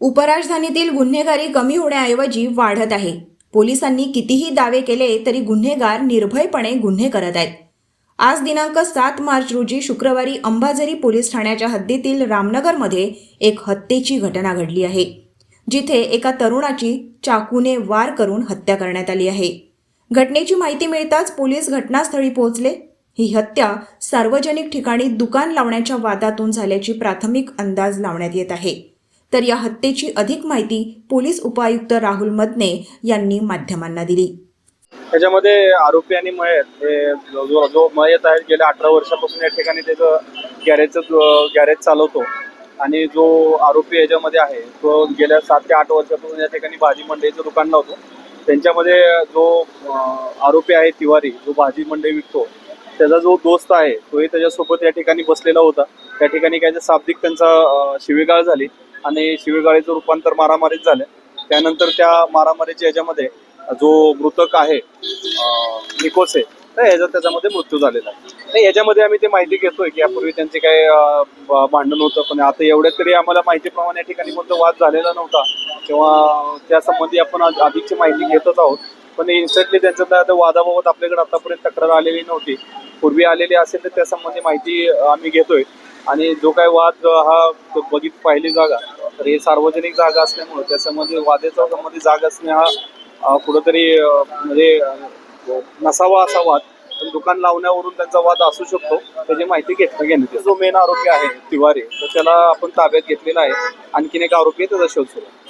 उपराजधानीतील गुन्हेगारी कमी होण्याऐवजी वाढत आहे. पोलिसांनी कितीही दावे केले तरी गुन्हेगार निर्भयपणे गुन्हे करत आहेत. आज दिनांक सात मार्च रोजी शुक्रवारी अंबाझरी पोलीस ठाण्याच्या हद्दीतील रामनगरमध्ये एक हत्येची घटना घडली आहे जिथे एका तरुणाची चाकूने वार करून हत्या करण्यात आली आहे. घटनेची माहिती मिळताच पोलीस घटनास्थळी पोहोचले. ही हत्या सार्वजनिक ठिकाणी दुकान लावण्याच्या वादातून झाल्याची प्राथमिक अंदाज लावण्यात येत आहे. तर या हत्येची अधिक माहिती पोलीस उपायुक्त राहुल मदने यांनी माध्यमांना दिली. त्याच्यामध्ये आरोपी आणि मयत हे जो जो- मयत आहे गेल्या अठरा वर्षापासून या ठिकाणी त्याचं गॅरेजचं गॅरेज चालवतो. आणि जो आरोपी याच्यामध्ये आहे तो गेल्या सात ते आठ वर्षापासून या ठिकाणी भाजी मंडईचं दुकान लावतो. त्यांच्यामध्ये जो आरोपी आहे तिवारी जो भाजी मंडई विकतो त्याचा जो दोस्त आहे तोही त्याच्यासोबत या ठिकाणी बसलेला होता. त्या ठिकाणी काय शाब्दिक त्यांचा शिवेगाळ शिवीगाळ झाली आणि शिवीगाळीचं रूपांतर मारामारीत झालं. त्यानंतर त्या मारामारीच्या याच्यामध्ये जो मृतक आहे निकोसे तर याचा त्याच्यामध्ये मृत्यू झालेला आहे. याच्यामध्ये आम्ही ते माहिती घेतोय की यापूर्वी त्यांचे काय भांडण होतं पण आता एवढ्यात तरी आम्हाला माहितीप्रमाणे या ठिकाणी कोणता वाद झालेला नव्हता. किंवा त्यासंबंधी आपण अधिकची माहिती घेतच आहोत. पण इन्स्टंटली त्यांच्या वादाबाबत आपल्याकडे आतापर्यंत तक्रार आलेली नव्हती. पूर्वी आलेली असेल तर त्यासंबंधी माहिती आम्ही घेतोय. आणि जो काय वाद हा बघित पाहिली जागा. तर हे सार्वजनिक जागा असल्यामुळे त्यासंबंधी वादेचा संबंधी जागा असणे हा कुठंतरी म्हणजे नसावा असा वाद. पण दुकान लावण्यावरून त्यांचा वाद असू शकतो. त्याची माहिती घेतलं घेण्यात जो मेन आरोपी आहे तिवारी तर त्याला आपण ताब्यात घेतलेला आहे. आणखीन एक आरोपी आहे त्याचा शोध सुरू